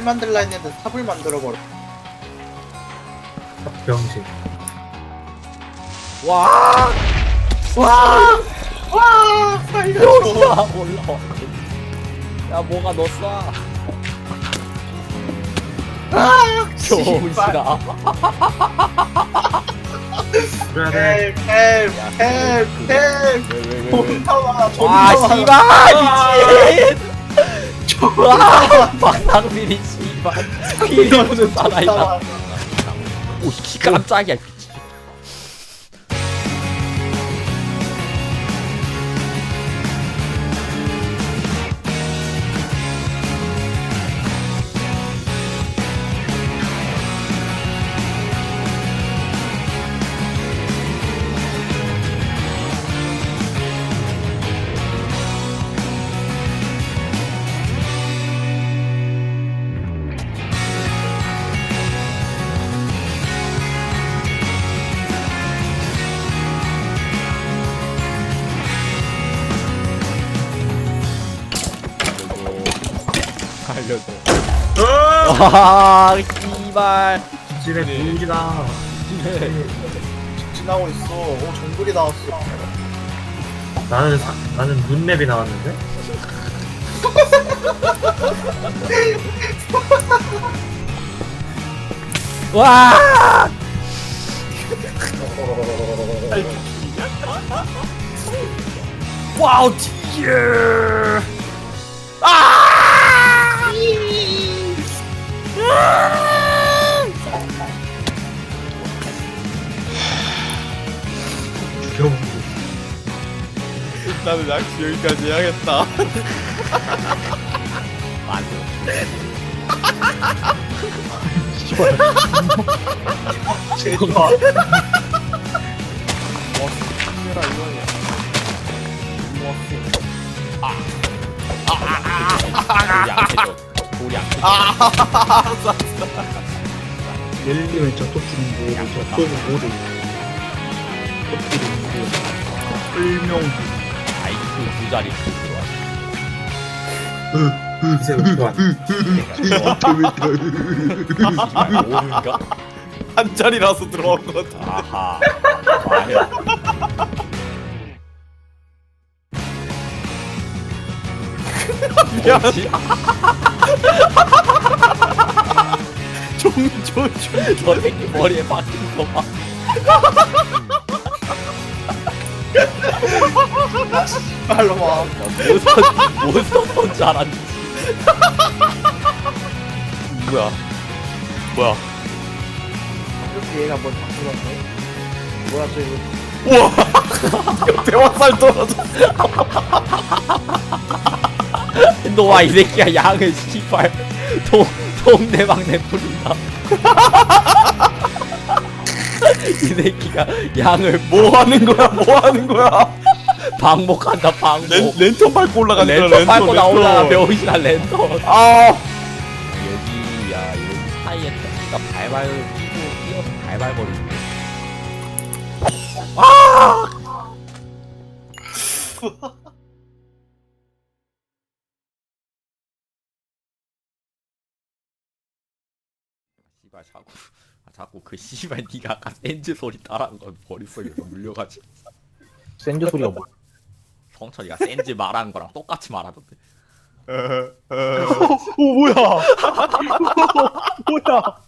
만들라 했는데 삽을 만들어버려. 병신. 와 와! 와! 살려줘. 올라와 야 뭐가 너 쏴. 아! 병신아 그래야 돼. 헬, 헬, 헬, 헬. 왜 왜왜 존나 많아, 존나 아 많아. 씨발 미친 와 박상민이 씨발. 피리오는 살아있다. 오 씨 깜짝이야 알려줘 와 씨발 집에 부지다. 지나고 있어. 오, 정글이 나왔어. 나는 사, 나는 눈맵이 나왔는데. 와 와우 티 죽여먹고. 나는 낚시 여기까지 해야겠다. 안돼 제일 좋아. 우리 양태죠 우리 양태 예를 들면 저쪽 주는 모두 저쪽은 모두 설명 아이큐 두 자리. 오른가 한 자리라서 들어온 것 같아. 아하 뭐지? 종종 저 새끼 머리에 박힌 거 봐. 빨로 와. 무슨 손줄 알았지? 뭐야? 뭐야? 이렇게 얘가 뭘 바꾸었네. 뭐야, 저 이거. 우와! 대화살 떨어져. 너와 이 새끼가 양을 씨발 동 동네방네 부린다. 이 새끼가 양을 뭐 하는 거야? 뭐 하는 거야? 방목한다 방목. 랜, 랜턴 밟고 올라가는 거야. 랜턴 밟고. 나올라가 병신아 랜턴. 아, 여기야 여기 사이에 택시가 발발 끼고 끼어서 발발거리는데. 씨발 자꾸 아, 자꾸 그 씨발 네가 아까 샌즈 소리 따라한 건 머릿속에서 물려가지고. 센즈 소리가 뭐 성철이가 샌즈 말한 거랑 똑같이 말하던데. 어, 어. 오 뭐야? 뭐야